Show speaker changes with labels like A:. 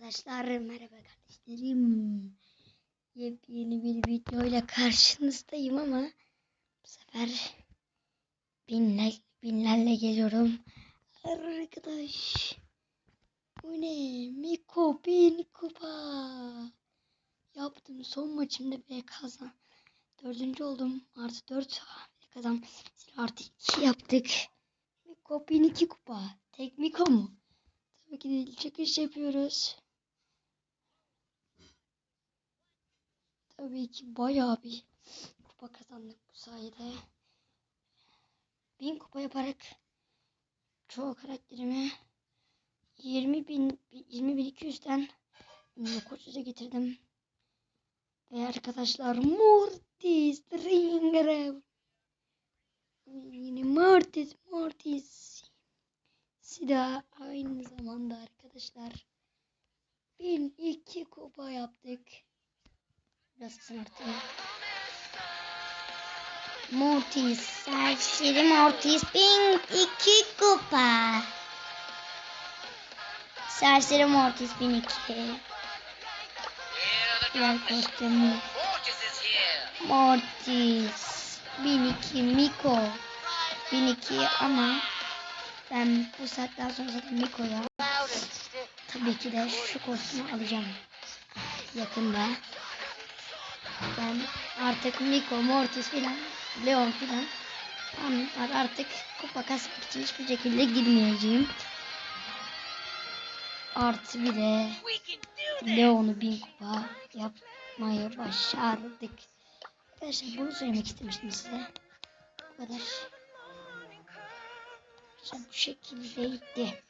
A: Arkadaşlar merhaba kardeşlerim. Yepyeni bir videoyla karşınızdayım ama bu sefer binler, binlerle geliyorum. Arkadaş bu ne? Miko bin kupa. Yaptım son maçımda ve kazan. Dördüncü oldum. Artı dört kazan. Artı iki yaptık. Miko bin iki kupa. Tek Miko mu? Tabii ki de çıkış yapıyoruz. Tabii ki bayağı bir kupa kazandık bu sayede. Bin kupa yaparak çoğu karakterimi 20 bin 20 bin 200'den 900'e getirdim. Ve arkadaşlar Mortis Ringer Yine Mortis Mortis Sida aynı zamanda arkadaşlar 1002 kupa yaptık. Biraz kısmartayım. Mortis, serseri Mortis 1002 kupa. Serseri Mortis 1002. Diğer kostümü.
B: Mortis
A: 1002 Miko 1002 ama ben bu saatten sonra zaten Miko'ya tabii ki de şu kostümü alacağım yakında. Ben artık Miko, Mortis filan, Leon filan anlar artık kupa kasmak için hiçbir şekilde girmeyeceğim. Artı bir de. Leon'u bin kupa yapmayı başardık. Arkadaşlar bunu söylemek istemiştim size. Bu kadar. Bu şekildeydi.